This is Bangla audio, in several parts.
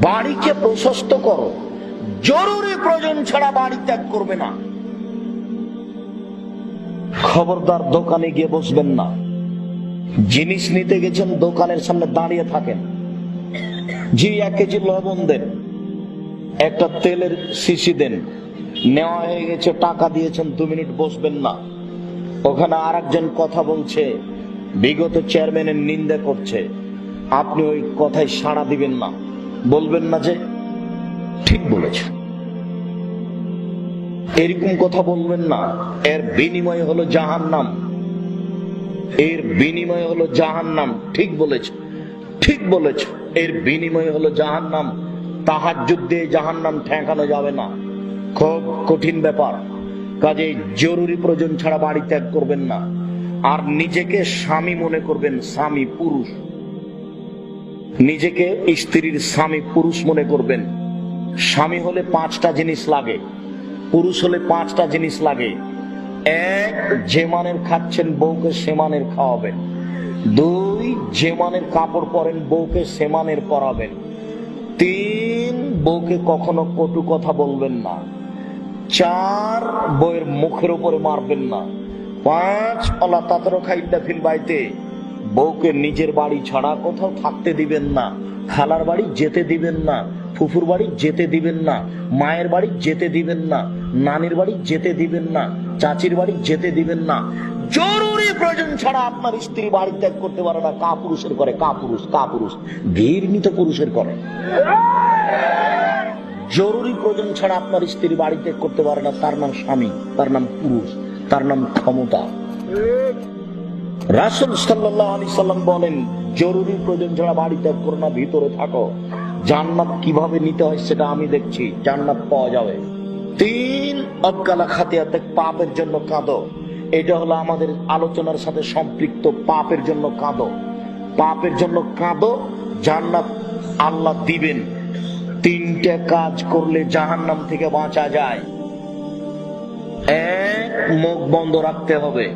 বাড়িকে প্রশস্ত করো। জরুরি প্রয়োজন ছাড়া বাড়ি ত্যাগ করবে না। খবরদার দোকানে গিয়ে বসবেন না। জিনিস নিতে গেছেন, দোকানের সামনে দাঁড়িয়ে থাকেন। জি, এক কেজি লবণ দেন। একটা তেলের শিশি দেন। নেওয়া হয়ে গেছে, টাকা দিয়েছেন, দু মিনিট বসবেন না। ওখানে আর কথা বলছে, বিগত চেয়ারম্যানের নিন্দা করছে। আপনি ওই কথায় সাড়া দিবেন না। বলবেন না যে, ঠিক বলেছে এরকম কথা বলবেন না। এর বিনিময় হলো জাহান নাম এর বিনিময় হলো জাহান নাম ঠিক বলেছ ঠিক বলেছ এর বিনিময় হলো জাহান নাম তাহার যুদ্ধে জাহান নাম ঠেকানো যাবে না। খুব কঠিন ব্যাপার। কাজে জরুরি প্রয়োজন ছাড়া বাড়ি ত্যাগ করবেন না। আর নিজেকে স্বামী মনে করবেন, স্বামী পুরুষ। নিজেকে স্ত্রীর স্বামী পুরুষ মনে করবেন। স্বামী হলে পাঁচটা জিনিস লাগে, পুরুষ হলে পাঁচটা জিনিস লাগে। এক, যে মানের খাচ্ছেন বউকে সে মানের খাওয়াবেন। দুই, যে মানের কাপড় পরেন বউকে সে মানের পরাবেন। তিন, বউকে কখনো কটু কথা বলবেন না। চার, বউয়ের মুখের উপরে মারবেন না। পাঁচ, অলা তাতর খাইটা ফিল বাইতে বউকে নিজের বাড়ি ছাড়া কোথাও থাকতে দিবেন না, খালার বাড়ি যেতে দিবেন না, ফুফুর বাড়ি যেতে দিবেন না, মায়ের বাড়ি যেতে দিবেন না, নানির বাড়ি যেতে দিবেন না, চাচির বাড়ি যেতে দিবেন না। জরুরি প্রয়োজন ছাড়া আপনার স্ত্রী বাড়ি ত্যাগ করতে পারে না, কা পুরুষের করে, কা পুরুষ কা পুরুষ, ঘৃণিত পুরুষের করে। জরুরি প্রয়োজন ছাড়া আপনার স্ত্রী বাড়ি ত্যাগ করতে পারে না, তার নাম স্বামী, তার নাম পুরুষ, তার নাম ক্ষমতা। রাসুল সাল্লাম বলেন, জরুরি প্রয়োজন ছাড়া বাড়ি ত্যাগ করো না ভিতরে থাকো, জান্নাত কীভাবে নিতে হয় সেটা আমি দেখছি, জান্নাত পাওয়া যাবে। তিন অবকালা খাতিয়াতে পাপের জন্য কাঁদো। এটা হলো আমাদের আলোচনার সাথে সম্পৃক্ত পাপের জন্য কাঁদো। পাপের জন্য কাঁদো, জান্নাত আল্লাহ দিবেন। তিনটে কাজ করলে জাহান্নাম থেকে বাঁচা যায়। এক, মুখ বন্ধ রাখতে হবে।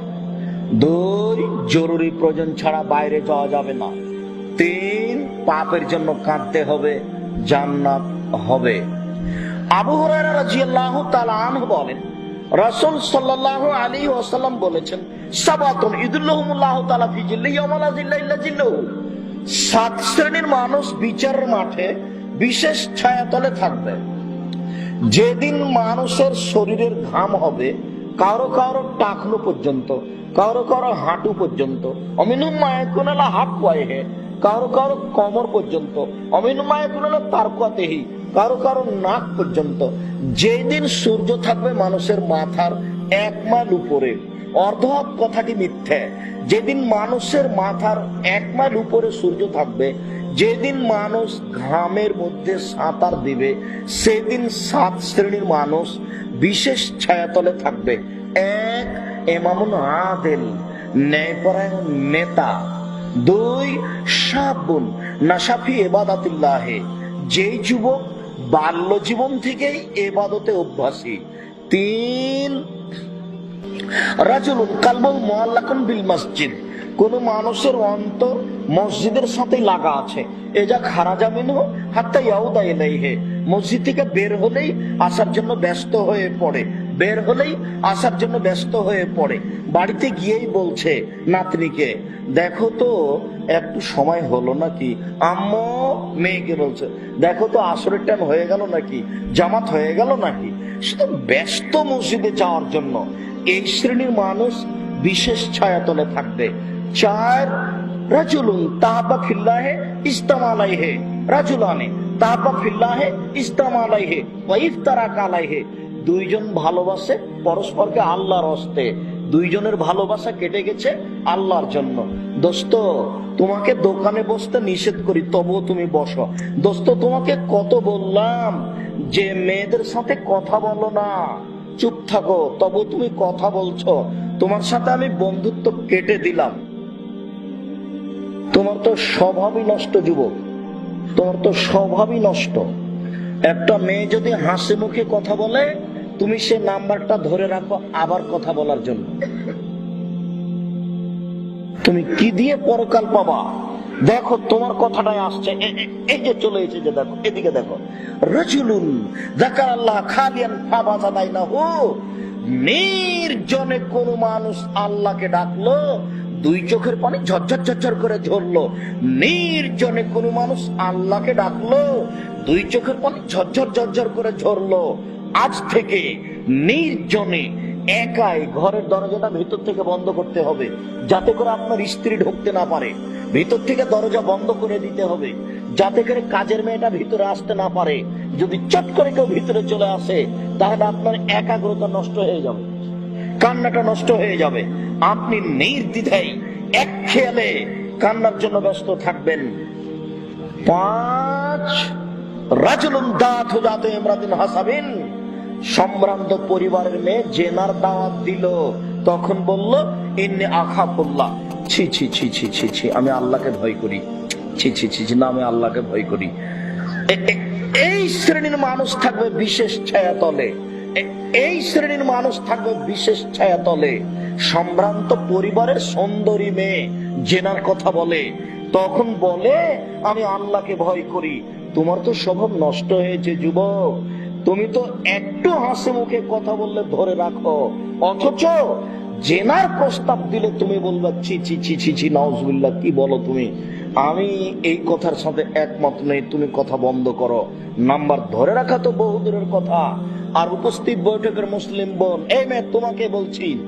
দুই জরুরি প্রয়োজন ছাড়া বাইরে যাওয়া যাবে না। তিন, পাপের জন্য কাঁদতে হবে, জান্নাত হবে। আবু হুরায়রা রাদিয়াল্লাহু তাআলা আনহু বলেন, রাসূল সাল্লাল্লাহু আলাইহি ওয়াসাল্লাম বলেছেন, সাবাতুন ইদুল্লাহুমুল্লাহু তাআলা ফি জিল্লি ইয়াউমা লা জিল্লা ইল্লা জিল্লুহু। সাত শ্রেণির মানুষ বিচারের মাঠে বিশেষ ছায়াতলে থাকবে। যেদিন মানুষের শরীরের ঘাম হবে কারও কারও টাকনো পর্যন্ত, কারও কারও হাঁটু পর্যন্ত, অমিনু মায়কুনালা হাত পায়ে কারও কারও কমর পর্যন্ত, অমিনু মায়কুনালা তারকাতেহি কারও কারও নাক পর্যন্ত। যেদিন সূর্য থাকবে মানুষের মাথার এক মাইল উপরে, অর্ধহাত কথাটি মিথ্যে। যেদিন মানুষের মাথার এক মাইল উপরে সূর্য থাকবে, যেদিন মানুষ ঘামের মধ্যে সাঁতার দিবে, সেদিন সাত শ্রেণির মানুষ বিশেষ ছায়াতলে থাকবে এক এমামুন আদেল, ন্যায়পরায়ণ নেতা। দুই, সাবুন নাসাফি এবাদাতুল্লাহে। যেই যুবক বাল্য জীবন থেকেই এবাদতে অভ্যাসী। তিন, রাজুলুন কালবুল মুআল্লাকুন বিল মসজিদ। কোন মানুষের অন্তর মসজিদের সাথে লাগা আছে। এ যা খারাজা মিনহু হাত্তা ইয়াউদা ইলাইহি। মসজিদ থেকে বের হলেই আসার জন্য ব্যস্ত হয়ে পড়ে। বের হলেই আসার জন্য ব্যস্ত হয়ে পড়ে। বাড়িতে গিয়েই বলছে নাতনিকে, দেখো তো, একটু সময় হলো নাকি? আম্মু, মেয়েকে বলছে, দেখো তো, আসরের টাইম হয়ে গেল নাকি? জামাত হয়ে গেল নাকি? শুধু ব্যস্ত মসজিদে যাওয়ার জন্য। এই শ্রেণির মানুষ বিশেষ ছায়াতলে থাকবে। চার, রাজুলুন তাহাবা ফিল্লাহে ইস্তামালাইহে রাজুলানে তাহাবা ফিল্লাহে ইস্তামালাইহে ওয়া ইফতারাক আলাইহে দুইজন ভালোবাসে পরস্পরকে আল্লাহর হস্তে। দুইজনের ভালোবাসা কেটে গেছে আল্লাহর জন্য। দোস্ত, তোমাকে দোকানে বসতে নিষেধ করি, তবুও তুমি বসো। দোস্ত, তোমাকে কত বললাম যে মেয়েদের সাথে কথা বলো না। চুপ থাকো তবু তুমি কথা বলছো। তোমার সাথে আমি বন্ধুত্ব কেটে দিলাম। তোমার তো স্বভাবই নষ্ট, যুবক। তোমার তো স্বভাবই নষ্ট। একটা মেয়ে যদি হাসি মুখে কথা বলে, তুমি সে নাম্বারটা ধরে রাখো আবার কথা বলার জন্য। তুমি কি দিয়ে পরকাল পাবা? দেখো, তোমার কথাটাই আসছে। এই যে চলে এসেছে দেখো, এদিকে দেখো। রজুলুন জাকার আল্লাহ খালিয়ান ফাবাজা নাই না হো নির্জনে কোন মানুষ আল্লাহকে ডাকলো দুই চোখের পানি ঝরঝর ঝরঝর করে ঝরলো। নির্জনে কোন মানুষ আল্লাহকে ডাকলো, দুই চোখের পানি ঝরঝর ঝরঝর করে ঝরলো। আজ থেকে নির্জনে একাই ঘরের দরজাটা ভিতর থেকে বন্ধ করতে হবে, যাতে করে আপনার স্ত্রী ঢুকতে না পারে। ভিতর থেকে দরজা বন্ধ করে দিতে হবে, যাতে করে কাজের মেয়েটা ভিতরে আসতে না পারে। যদি চট করে কেউ ভিতরে চলে আসে, তাহলে আপনার একাগ্রতা নষ্ট হয়ে যাবে, কান্নাটা নষ্ট হয়ে যাবে। আপনি নির্দ্বিধায় এক খেয়ালে কান্নার জন্য ব্যস্ত থাকবেন। পাঁচ তখন ছি ছি ছি ছি ছি আমি ভয় করি। ছি না, আমি আল্লাহকে ভয় করি। এই শ্রেণির মানুষ থাকবে বিশেষ ছায়া তলে এই শ্রেণির মানুষ থাকবে বিশেষ ছায়া তলে সম্ভ্রান্ত পরিবারের সুন্দরী মেয়ে, জেনার কথা বলে। তখন বলে, আমি আল্লাহকে ভয় করি। তোমার তো স্বভাব নষ্ট হয়েছে, যুবক। তুমি তো একটু হাসি মুখে কথা বললে ধরে রাখো। অথচ জেনার প্রস্তাব দিলে তুমি বলবা, ছি ছি ছি ছি ছি, নাউজুবিল্লাহ, কি বলো তুমি? আমি এই কথার সাথে একমত নেই, তুমি কথা বন্ধ করো। নাম্বার ধরে রাখা তো বহু দূরের কথা। আর উপস্থিত বৈঠকের মুসলিম বোন, এই মেয়ে, তোমাকে বলছি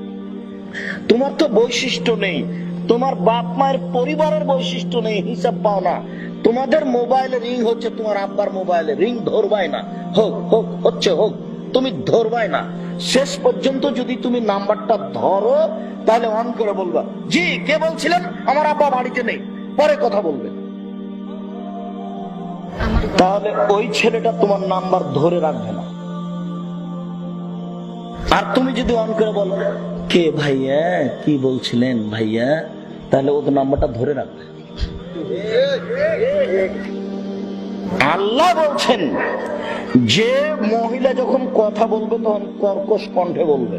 তোমার তো বৈশিষ্ট্য নেই। তোমার বাপ মায়ের পরিবারের বৈশিষ্ট্য নেই, হিসাব পাও না। তোমাদের মোবাইলে রিং হচ্ছে, তোমার আব্বার মোবাইলে রিং ধরবাই না। হোক হোক, হচ্ছে হোক, তুমি ধরবাই না। শেষ পর্যন্ত যদি তুমি নাম্বারটা ধরো, তাহলে অন করে বলবা, জি, কে বলছিলেন? আমার আব্বা বাড়িতে নেই। পরে কথা বলবে। তাহলে ওই ছেলেটা তোমার নাম্বার ধরে রাখবে না। আর তুমি যদি অন করে বলো কে ভাইয়া? কি বলছিলেন ভাইয়া? তাহলে ওদের নাম্বারটা ধরে রাখবে আল্লাহ বলছেন, যে মহিলা যখন কথা বলবে তখন কর্কশ কণ্ঠে বলবে।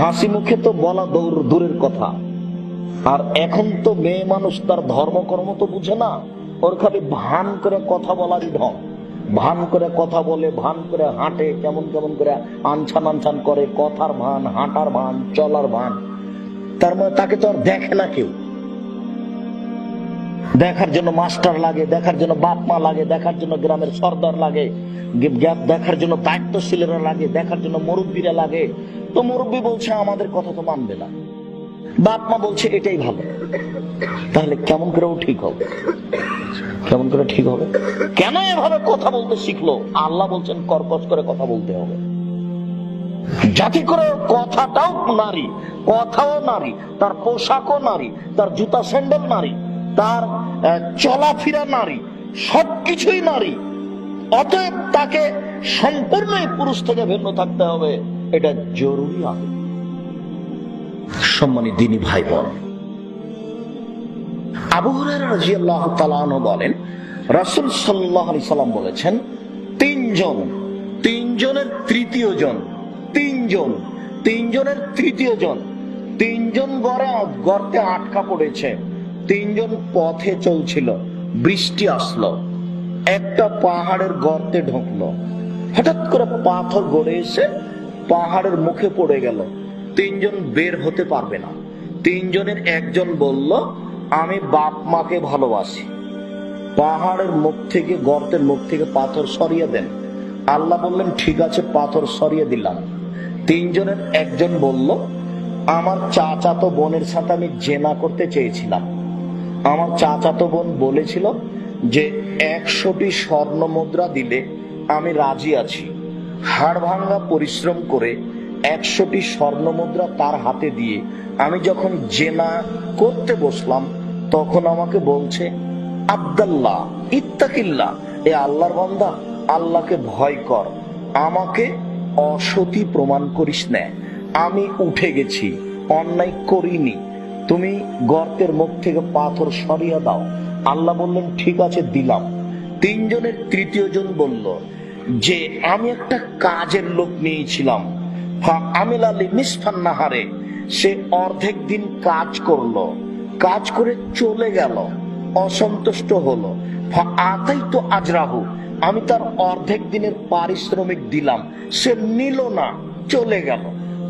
হাসি মুখে তো বলা দৌড় দূরের কথা। আর এখন তো মেয়ে মানুষ তার ধর্মকর্ম তো বুঝে না। ওর খালি ভান করে কথা বলারই ঢং। ভান করে কথা বলে, ভান করে হাঁটে, কেমন কেমন করে আনছান আনছান করে, কথার ভান, হাঁটার ভান, চলার ভান। তার মানে তাকে তো আর দেখে না কেউ। দেখার জন্য মাস্টার লাগে, দেখার জন্য বাপ মা লাগে, দেখার জন্য গ্রামের সর্দার লাগে দেখার জন্য দায়িত্বশীলেরা লাগে, দেখার জন্য মুরব্বীরা লাগে। তো মুরব্বী বলছে, আমাদের কথা তো মানবে না। বাপ মা বলছে, এটাই ভালো। তাহলে কেমন করে ও ঠিক হবে? কেমন করে ঠিক হবে? কেন এভাবে কথা বলতে শিখলো? আল্লাহ বলছেন, কর্কশ করে কথা বলতে হবে। যাতে করে কথাটাও নারী, কথাও নারী, তার পোশাকও নারী, তার জুতা স্যান্ডেল নারী, তার চলাফেরা নারী, সবকিছুই নারী। অতএব তাকে সম্পূর্ণ পুরুষ থেকে ভিন্ন থাকতে হবে। এটা জরুরি আগে সম্মানী দিনী ভাই বোন আবু হুরায়রা রাদিয়াল্লাহু তাআলা বলেন, রাসূল সাল্লাল্লাহু আলাইহি সাল্লাম বলেছেন, তিনজন, তিনজনের তৃতীয় জন, তিনজন, তিনজনের তৃতীয় জন, তিনজন গড়ে গর্তে আটকা পড়েছে, তিনজন পথে চলছিল, বৃষ্টি আসলো, একটা পাহাড়ের গর্তে ঢুকলো, হঠাৎ করে পাথর গড়ে এসে পাহাড়ের মুখে পড়ে গেল, তিনজন বের হতে পারবে না, তিনজনের একজন বলল আমি বাপ মাকে ভালোবাসি। পাহাড়ের মুখ থেকে, গর্তের মুখ থেকে পাথর সরিয়ে দেন। আল্লাহ বললেন, ঠিক আছে, পাথর সরিয়ে দিলাম। তিনজনের, একজন বলল, আমার চাচাতো বোনের সাথে আমি জেনা করতে চেয়েছিলাম। আমার চাচাতো বোন বলেছিল যে, একশোটি স্বর্ণ মুদ্রা দিলে আমি রাজি আছি। হাড় ভাঙ্গা পরিশ্রম করে একশোটি স্বর্ণ মুদ্রা তার হাতে দিয়ে আমি যখন জেনা করতে বসলাম তখন আমাকে বলছে, আব্দাল্লাহ ইত্তাকিল্লা এ আল্লাহর বান্দা, আল্লাহকে ভয় কর, আমাকে অসতী প্রমাণ করিস না, আমি উঠে গেছি, অন্যায় করিনি, তুমি গর্তের মুখ থেকে পাথর সরিয়ে দাও। আল্লাহ বললেন, ঠিক আছে, দিলাম। তিনজনের তৃতীয় জন বলল, যে আমি একটা কাজের লোক নিয়েছিলাম। আমিল আলী নিষ্ফান নাহারে, সে অর্ধেক দিন কাজ করল। কাজ করে চলে গেল। অসন্তুষ্ট হলো। আতাই তো আজরাহু। আমি তার অর্ধেক দিনের পারিশ্রমিক দিলাম। সে নিল না, চলে গেল।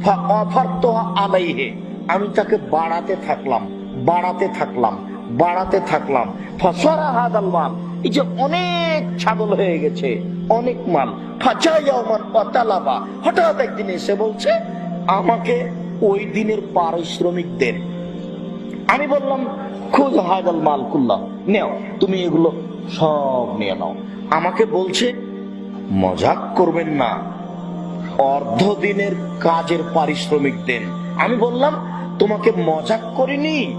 অফার তো আলাইহে। আমি তাকে বাড়াতে থাকলাম বাড়াতে থাকলাম বাড়াতে থাকলাম। ফসরা হাদাল মাল। এই যে অনেক ছাগল হয়ে গেছে, অনেক মাল। ফাজাইয়ামান অতালাবা। হঠাৎ একদিন এসে বলছে, আমাকে ওই দিনের পারিশ্রমিক দেন। আমি বললাম খুদ হাজাল মাল কুল্লাহ নেও, তুমি এগুলো সব নিয়ে নাও। আমাকে বলছে, মজাক করবেন না। অর্ধ দিনের কাজের পারিশ্রমিক দেন। আমি বললাম, তোমাকে মজাক করিনি।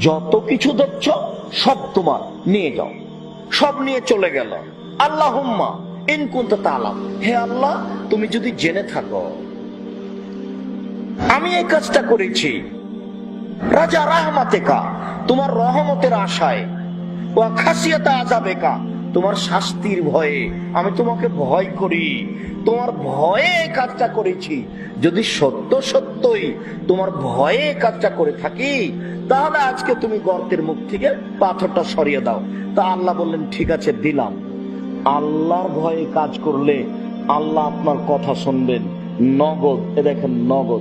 যত কিছু দেখছ, সব তোমার। নিয়ে যাও। সব নিয়ে চলে গেল। আল্লাহ ইনকুন্ত তালাম হে আল্লাহ, তুমি যদি জেনে থাকো। আমি এই কাজটা করেছি। রাজা রাহমাতেকা, তোমার রহমতের আশায়। ও খাসিয়াতা আজাবেকা তোমার শাস্তির ভয়ে আমি তোমাকে ভয় করি। তোমার ভয়ে কাজটা করেছি। যদি সত্য সত্যই তোমার ভয়ে কাজটা করে থাকি, তাহলে আজকে তুমি গর্তের মুখ থেকে পাথরটা সরিয়ে দাও। তা আল্লাহ বললেন, ঠিক আছে, দিলাম। আল্লাহর ভয়ে কাজ করলে আল্লাহ আপনার কথা শুনবেন। নগদ, এ দেখেন, নগদ।